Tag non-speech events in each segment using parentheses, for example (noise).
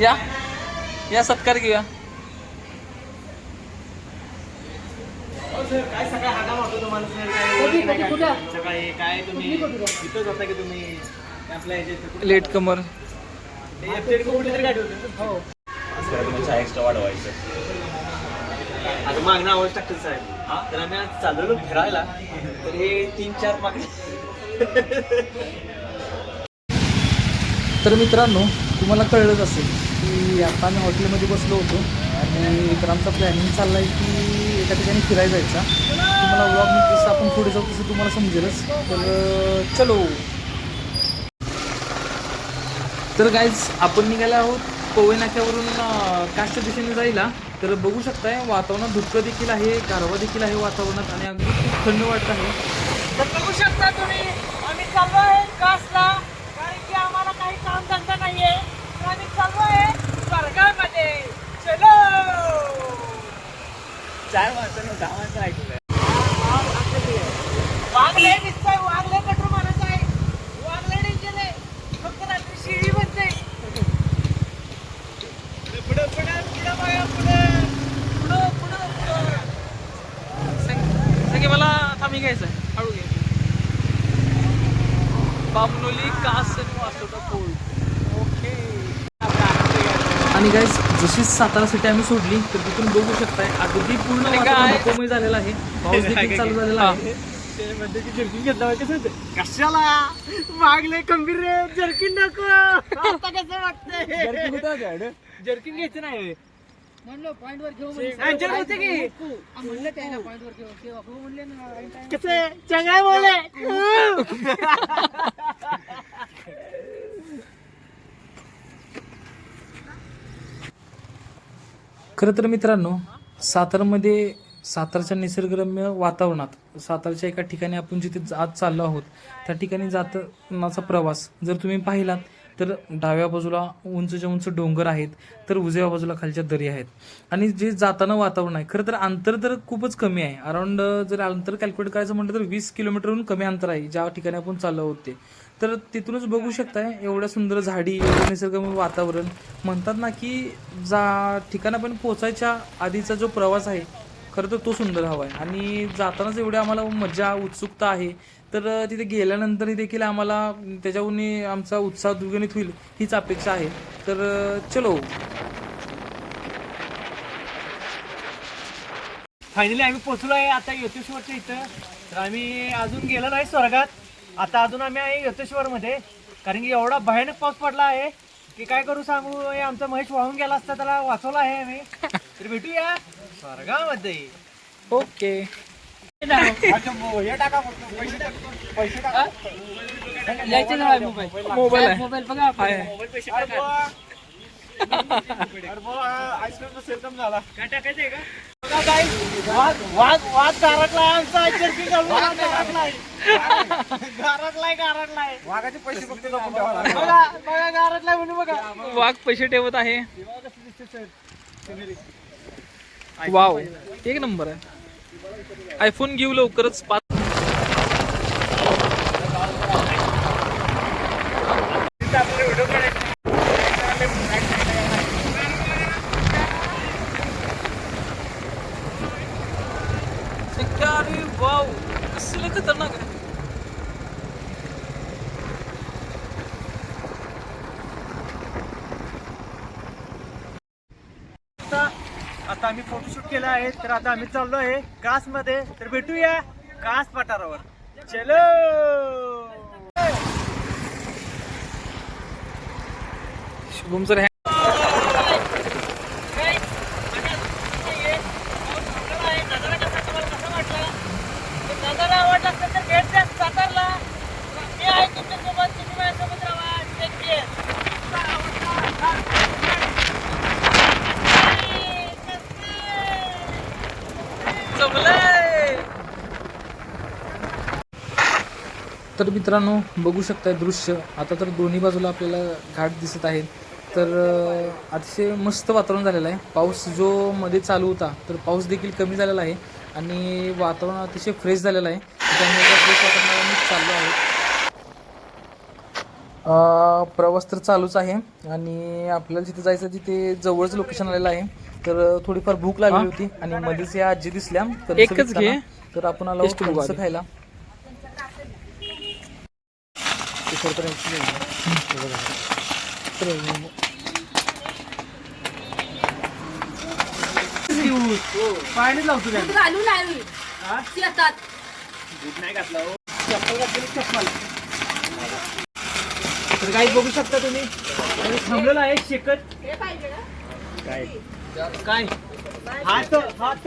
या. या सत्कार घेऊया. काय सकाळी हाका मारतो तुम्हाला सर? काय? सकाळी? तुम्ही? इथंच होता की तुम्ही आपल्या लेट कमर? हो. एक्स्ट्रा वाढवायचं आता मागणं आवाज टाकतो साहेब. तर आम्ही आज चाललेलो फिरायला तर हे तीन चार मागणी. तर मित्रांनो तुम्हाला कळलंच असेल की आता आम्ही हॉटेलमध्ये बसलो होतो आणि तर आमचा प्लॅनिंग चालला आहे की एका ठिकाणी फिरायला जायचा. तुम्हाला व्लॉग जसं आपण पुढे जाऊ तसं तुम्हाला समजेलच. तर चलो. तर गाईज आपण निघाले आहोत पोवेनाक्यावरून नाक्यावरून काष्ट दिशेने जायला. तर बघू शकताय वातावरणात धुकं देखील आहे गारवा देखील आहे वातावरणात आणि अगदी खूप थंड वाटत आहे. तर बघू शकता तुम्ही आम्ही चाललो आहे कासला कारण की आम्हाला काही काम धंदा नाहीये तर आम्ही चाललो आहे स्वर्गामध्ये चलो चार माणसांनी दहा माणसं ऐकलं वागले दिसतंय वागले कटर मारत आहे. वागले डेंजर आहे फक्त रात्री शिडी बनते पुढं पुढं पुढं बघा पुढं पुढं पुढं पुढं सगळे मला थांबी घ्यायचं हळू घे. बामनोली कास आणि वासोटा ओके आणि गाईज जशीच सातारा सिटी आम्ही सोडली तर तिथून बघू शकताय अगदी पूर्ण वातावरण झालेलं आहे. पाऊस देखील चालू झालेला आहे? कशाला? मागले खंबीर रे जर्किन नको. आता कसं वाटतंय जर्किन घ्यायचं नाही. म्हणलं पॉइंट वर घेऊ यांच्याकडे होते की? म्हणलं त्याला पॉइंट वर घेऊ. ते हो म्हणले ना ऐन time कसं? चंगाय बोले (laughs) (laughs) खरं तर मित्रांनो सातारमध्ये सातारच्या निसर्गरम्य वातावरणात सातारच्या एका ठिकाणी आपण जिथे आज चाललो आहोत त्या ठिकाणी जातानाचा प्रवास जर तुम्ही पाहिलात तर डाव्या बाजूला उंचच्या उंच डोंगर आहेत तर उजव्या बाजूला खालच्या दरी आहेत. आणि जे जाताना वातावरण आहे खरं तर अंतर तर खूपच कमी आहे. अराऊंड जर अंतर कॅल्क्युलेट करायचं म्हटलं तर वीस किलोमीटरहून कमी अंतर आहे ज्या ठिकाणी आपण चाललो आहोत ते. तर तिथूनच बघू शकताय एवढ्या सुंदर झाडी एवढं निसर्गमय वातावरण. म्हणतात ना की जा ठिकाणापर्यंत पोचायच्या आधीचा जो प्रवास आहे खरं तर तो सुंदर हवा आहे आणि जातानाच एवढी आम्हाला मजा उत्सुकता आहे. तर तिथे गेल्यानंतरही देखील आम्हाला त्याच्याहून आमचा उत्साह दुर्गणित होईल हीच अपेक्षा आहे. तर चलो. फायनली आम्ही पोचलो आहे आता योतेश्वरच्या इथं. तर आम्ही अजून गेलो नाही स्वर्गात. आता अजून आम्ही आहे योतेश्वर मध्ये कारण की एवढा भयानक पाऊस पडला आहे की काय करू सांगू हे आमचा महेश वाहून गेला असता त्याला वाचवला आहे आम्ही तर भेटूया स्वर्गामध्ये ओके टाका फक्त, पैसे टाका, पैसे टाका. यायचे ना मोबाईल मोबाईल आहे मोबाईल बघा आपण. आहे. मोबाईल पैसे टाका. अरे बुवा, आईस्क्रीमचा सेल कमी झाला काय टाकायचंय का बघा guys, वाद वाद वाद गारटलाय आमचा. जर्की घालून वाद गारटलाय गारटलाय गारटलाय वाघाचे पैसे फक्त जपून ठेवा बघा बघा गारटलाय म्हणून बघा. वाघ पैसे ठेवत आहे. वाव एक नंबर आहे. आयफोन घेऊ लवकरच. पाच अरे वाव कसलं खतरनाक आहे आता आता आम्ही फोटोशूट केला आहे तर आता आम्ही चाललो आहे कासमध्ये तर भेटूया कास पठारावर. चलो! शुभम सर तर मित्रांनो बघू शकताय दृश्य. आता तर दोन्ही बाजूला आपल्याला घाट दिसत आहेत. तर अतिशय मस्त वातावरण झालेलं आहे. पाऊस जो मध्ये चालू होता तर पाऊस देखील कमी झालेला आहे आणि वातावरण अतिशय फ्रेश झालेलं आहे. त्यामुळे फ्रेश वातावरणात मी चाललो आहे. अं, प्रवास तर चालूच आहे आणि आपल्याला जिथे जायचं तिथे जवळच लोकेशन आलेलं आहे. तर थोडीफार भूक लागली होती आणि मध्येच या आजी दिसल्या. एकच. घे. तर आपण आलो टेस्ट पाणी लावतो घालू नाही चप्पल घातलेली चप्पल तर काही बघू शकता तुम्ही. आणि थांबलेलं आहे शेकत. हे पाहिजे का काय? हात हात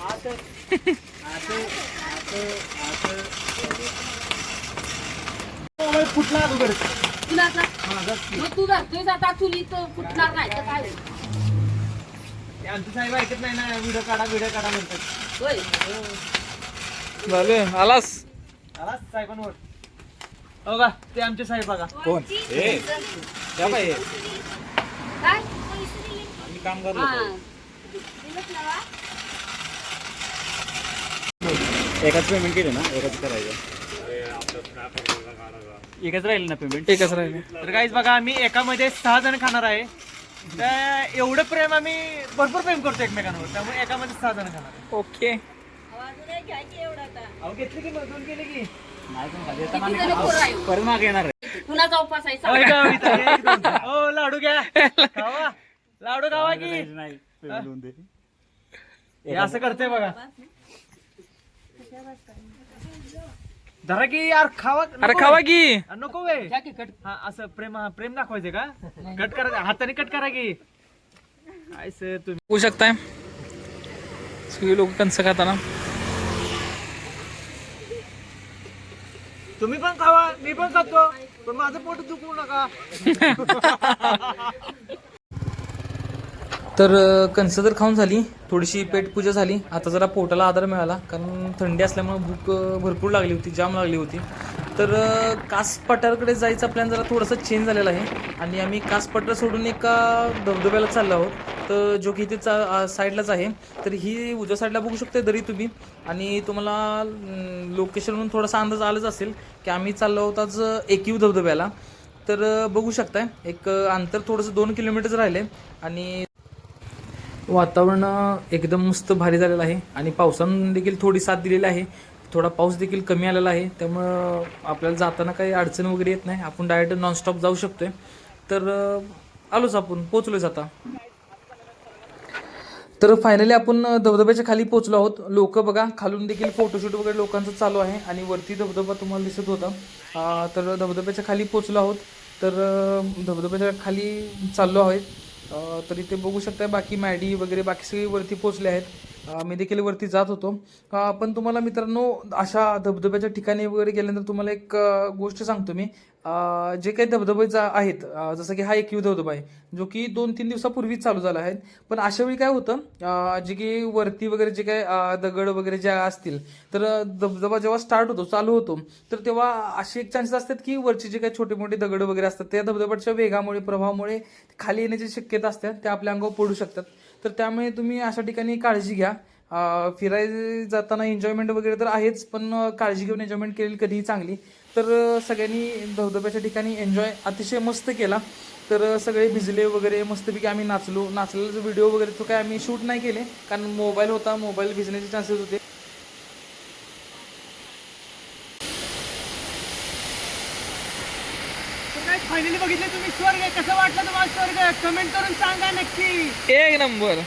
हात. (laughs) मोबाईल फुटला अगोदर. तुला आता मग तू धरतोय आता चुली तर फुटणार नाही तर काय? होईल? ते आमचे साहेब ऐकत नाही ना व्हिडिओ काढा व्हिडिओ काढा म्हणतात. होय. झाले आलास? साहेबांवर. हो का? ते आमचे साहेब बघा. कोण? ए. त्या बाई. काय? काम हा. एकाच पेमेंट केले ना? एकाच करायचं. एकच राहील ना पेमेंट एकच राहिले. तर काहीच बघा आम्ही एकामध्ये सहा जण खाणार आहे. तर एवढं प्रेम आम्ही भरपूर प्रेम करतो एकमेकांवर. त्यामुळे एकामध्ये सहा जण खाणार आहे. ओके. अहो घेतली की मग? दोन केले की? किती जण पोरं आहे? परत मागे येणार आहे. कुणाचा उपास आहे होय सांग. का, इथं एक, दोन. हो लाडू घ्या. खावा. लाडू खावा की? नाही पेमेंट होऊन दे. हे असं करते बघा. धरा की यार खावा अरे नको खावा? की. अरे नको वे घ्या की कट. हा असं प्रेम हा, प्रेम दाखवायचे का? कट करा हाताने कट करा की. काय सर तुम्ही? होऊ शकताय. सगळे लोक कणसं खाताना तुम्ही पण खावा मी पण खातो. पण माझं पोट दुखवू नका. (laughs) तर कणसं तर खाऊन झाली. थोडीशी पेटपूजा झाली. आता जरा पोटाला आधार मिळाला. कारण थंडी असल्यामुळे भूक भरपूर लागली होती जाम लागली होती. तर कासपठारकडे कास जायचा प्लॅन जरा थोडासा चेंज झालेला आहे. आणि आम्ही कास पठार सोडून एका धबधब्याला चाललो आहोत. तर जो की इथे चा साईडलाच आहे. तर ही उजव्या साईडला बघू शकते दरी तुम्ही. आणि तुम्हाला लोकेशनवरून थोडासा अंदाज आलाच असेल की आम्ही चाललो आहोत आज एकीव धबधब्याला. तर बघू शकताय. एक अंतर थोडंसं दोन किलोमीटर राहिले आणि वातावरण एकदम मस्त भारी झालेलं आहे. आणि पावसानं देखील थोडी साथ दिलेली आहे. थोडा पाऊस देखील कमी आलेला आहे. त्यामुळं आपल्याला जाताना काही अडचण वगैरे येत नाही. आपण डायरेक्ट नॉनस्टॉप जाऊ शकतोय. तर आलोच आपण. पोचलोच आता. तर फायनली आपण धबधब्याच्या खाली पोहोचलो आहोत. लोक बघा खालून देखील फोटोशूट वगैरे लोकांचं चालू आहे. आणि वरती धबधबा तुम्हाला दिसत होता. तर धबधब्याच्या खाली पोहोचलो आहोत. तर धबधब्याच्या खाली चाललो आहोत. तर इथे बघू शकता बाकी मॅडी वगैरे बाकी सगळी वरती पोचले आहेत. मी देखील वरती जात होतो. पण तुम्हाला मित्रांनो अशा धबधब्याच्या ठिकाणी वगैरे गेल्यानंतर तुम्हाला एक गोष्ट सांगतो मी. जे काही धबधबे जा आहेत जसं की हा एक यू धबधबा आहे जो की दोन तीन दिवसापूर्वीच चालू झाला आहे. पण अशा वेळी काय होतं जे की वरती वगैरे जे काही दगड वगैरे जे असतील तर धबधबा जेव्हा स्टार्ट होतो चालू होतो तर तेव्हा असे एक चान्सेस असतात की वरचे जे काही छोटे मोठे दगड वगैरे असतात त्या धबधब्याच्या वेगामुळे प्रभावामुळे खाली येण्याची शक्यता असते त्या आपल्या अंगावर पडू शकतात. तर त्यामुळे तुम्ही अशा ठिकाणी काळजी घ्या. फिरायला जाताना एन्जॉयमेंट वगैरे तर आहेच पण काळजी घेऊन एन्जॉयमेंट केलेली कधीही चांगली. तर सगळ्यांनी धबधब्याच्या ठिकाणी एन्जॉय अतिशय मस्त केला. तर सगळे भिजले वगैरे मस्तपैकी आम्ही नाचलो. नाचलेला व्हिडिओ वगैरे तो काय आम्ही शूट नाही केले. कारण मोबाईल होता मोबाईल भिजण्याचे चान्सेस होते. फायनली बघितलं तुम्ही स्वर्ग. कसं वाटलं तुम्हाला स्वर्ग? कमेंट करून सांगा नक्की. एक नंबर.